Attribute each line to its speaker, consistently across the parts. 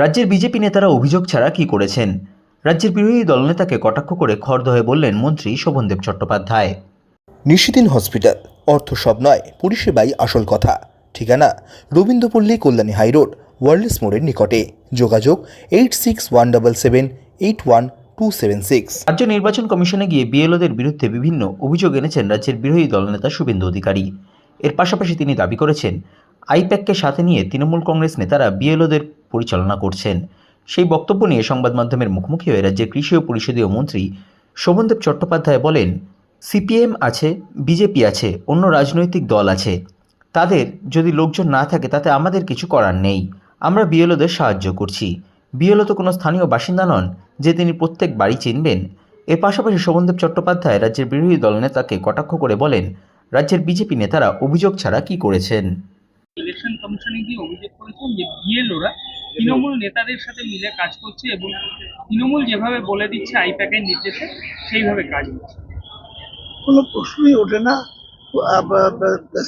Speaker 1: রাজ্যের বিজেপি নেতারা অভিযোগ ছাড়া কি করেছেন? রাজ্যের বিরোধী দলনেতাকে কটাক্ষ করে খর্দ খড়দহে বললেন মন্ত্রী শোভনদেব চট্টোপাধ্যায়।
Speaker 2: নিশিদিন হসপিটাল অর্থ সব নয় পরিষেবাই আসল কথা। ঠিকানা রবীন্দ্রপল্লী কল্যাণী হাইরোড ওয়ার্ল্ডস মোড়ের নিকটে। যোগাযোগ eight six one double seven eight one two seven six.
Speaker 1: রাজ্য নির্বাচন কমিশনে গিয়ে বিএলওদের বিরুদ্ধে বিভিন্ন অভিযোগ এনেছেন রাজ্যের বিরোধী দলনেতা শুভেন্দু অধিকারী। এর পাশাপাশি তিনি দাবি করেছেন আইপ্যাককে সাথে নিয়ে তৃণমূল কংগ্রেস নেতারা বিএলওদের পরিচালনা করছেন। সেই বক্তব্য নিয়ে সংবাদ মাধ্যমের মুখোমুখি হয়ে রাজ্যের কৃষি ও পরিষদীয় মন্ত্রী শোভনদেব চট্টোপাধ্যায় বলেন, সিপিএম আছে, বিজেপি আছে, অন্য রাজনৈতিক দল আছে। তাদের যদি লোকজন না থাকে, তাতে আমাদের কিছু করার নেই। আমরা বিএলওদের সাহায্য করছি। বিএলও তো কোনো স্থানীয় বাসিন্দা নন, যে তিনি প্রত্যেক বাড়ি চিনবেন। এর পাশাপাশি শোভনদেব চট্টোপাধ্যায় রাজ্যের বিরোধী দল নেতাকে কটাক্ষ করে বলেন, রাজ্যের বিজেপি নেতারা অভিযোগ ছাড়া কি করেছেন?
Speaker 3: ইলেকশন কমিশনে গিয়ে অভিযোগ করেছেন যে বিএলওরা তৃণমূল নেতাদের সাথে মিলে কাজ করছে এবং তৃণমূল যেভাবে বলে দিচ্ছে আইপ্যাকের নির্দেশে, সেইভাবে কাজ হচ্ছে।
Speaker 4: কোনো প্রশ্নই ওঠে না।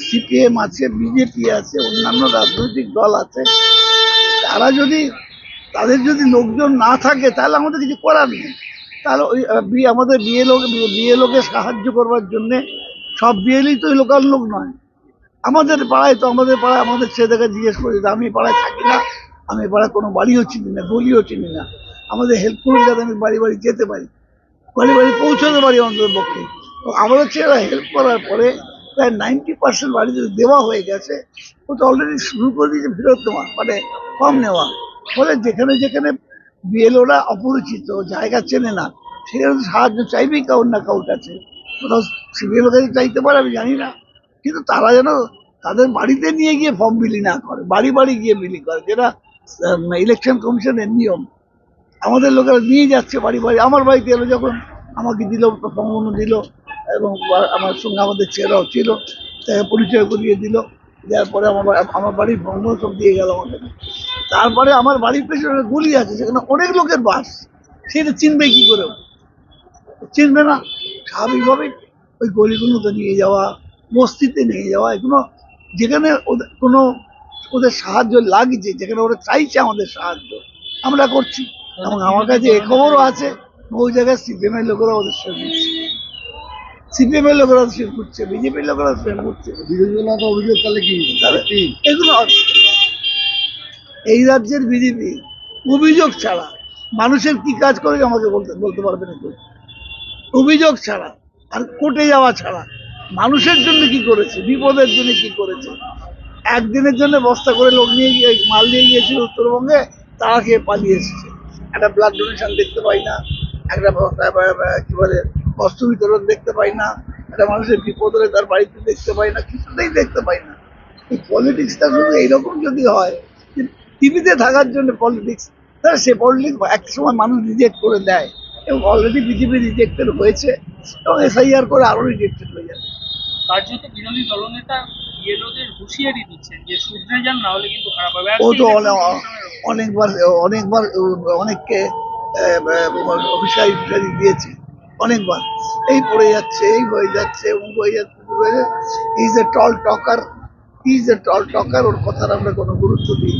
Speaker 4: সিপিএম আছে, বিজেপি আছে, অন্যান্য রাজনৈতিক দল আছে, তারা যদি, তাদের যদি লোকজন না থাকে, তাহলে আমাদের কিছু করার নেই। তাহলে ওই আমাদের বিএলও বিএলওকে সাহায্য করবার জন্যে সব বিএলই তো লোকাল লোক নয়। আমাদের পাড়ায় তো আমাদের পাড়ায়, আমাদের ছেলেদেরকে জিজ্ঞেস করি, আমি পাড়ায় থাকি না আমি পাড়ায় কোনো বাড়িও চিনি না গলিও চিনি না। আমাদের হেল্প করুন যাতে আমি বাড়ি বাড়ি যেতে পারি। বাড়ি বাড়ি পৌঁছাতে পারি অন্তত পক্ষে। আমাদের ছেলেরা হেল্প করার পরে প্রায় নাইনটি পার্সেন্ট বাড়ি যদি দেওয়া হয়ে গেছে, ও তো অলরেডি শুরু করে দিয়েছে ফেরত দেওয়া মানে কম নেওয়া। ফলে যেখানে যেখানে বিএলওরা অপরিচিত, জায়গা চেনে না, সেখানে সাহায্য চাইবেই কাউর না কাউর কাছে। কোথাও সিবিএল কাছে চাইতে পারে, আমি জানি না। কিন্তু তারা যেন তাদের বাড়িতে নিয়ে গিয়ে ফর্ম বিলি না করে, বাড়ি বাড়ি গিয়ে বিলি করে, যেটা ইলেকশন কমিশনের নিয়ম। আমাদের লোকেরা নিয়ে যাচ্ছে বাড়ি বাড়ি। আমার বাড়িতে এলো যখন আমাকে দিল ফর্ম দিল এবং আমার সঙ্গে আমাদের ছেলেরাও ছিল, তাকে পরিচয় করিয়ে দিল। দেওয়ার পরে আমার আমার বাড়ির ফর্ম সব দিয়ে গেল আমাকে। তারপরে আমার বাড়ির পেছনে গুলি আছে, সেখানে অনেক লোকের বাস। সেটা চিনবে কি করে? চিনবে না। স্বাভাবিকভাবে ওই গলিগুলোতে নিয়ে যাওয়া বস্তিতে নিয়ে যাওয়া, এগুলো যেখানে কোনো ওদের সাহায্য লাগছে যেখানে ওরা চাইছে আমাদের সাহায্য। আমরা করছি। এবং আমার কাছে এ খবরও আছে ওই জায়গায় সিপিএম এর লোকেরা ওদের সঙ্গে সিপিএম এর লোকেরা সঙ্গে ঘুরছে বিজেপির লোকেরা সঙ্গে ঘুরছে। বিরোধী দলের অভিযোগ তাহলে কি এগুলো এই রাজ্যের বিজেপি অভিযোগ ছাড়া মানুষের কি কাজ করে আমাকে বলতে বলতে পারবে না কেউ। অভিযোগ ছাড়া আর কোর্টে যাওয়া ছাড়া মানুষের জন্য কি করেছে বিপদের জন্য কি করেছে একদিনের জন্য বস্তা করে লোক নিয়ে গিয়ে, মাল নিয়ে গিয়েছিল উত্তরবঙ্গে, তারা খেয়ে পালিয়ে এসেছে। একটা ব্লাড ডোনেশন দেখতে পাই না, একটা কি বলে, বস্ত্র বিতরণ দেখতে পাই না, একটা মানুষের বিপদ হলে তার বাড়িতে দেখতে পাই না, কিছুতেই দেখতে পাই না। এই পলিটিক্সটা শুধু এইরকম যদি হয় টিভিতে থাকার জন্য পলিটিক্স তাহলে সে পলিটিক্স এক সময় মানুষ রিজেক্ট করে দেয়, এবং অলরেডি বিজেপি রিজেক্টেড হয়েছে, এবং এসআইআর করে আরও রিজেক্টেড হয়ে যাবে।
Speaker 3: কার্যত বিরোধী দলনেতা বিএলওদের হুঁশিয়ারি দিচ্ছেন যে শুধরে যান না হলে কিন্তু খারাপ হবে।
Speaker 4: ও তো
Speaker 3: আজকে
Speaker 4: অনে-
Speaker 3: election commission-এর
Speaker 4: অনেকবার অনেকবার অনেককে ফিসারি দিয়েছে। অনেকবার। এই পড়ে যাচ্ছে এই হয়ে যাচ্ছে অমুক হয়ে যাচ্ছে is a tall talker is a tall talker ওর কথার আমরা কোনো গুরুত্ব দিই।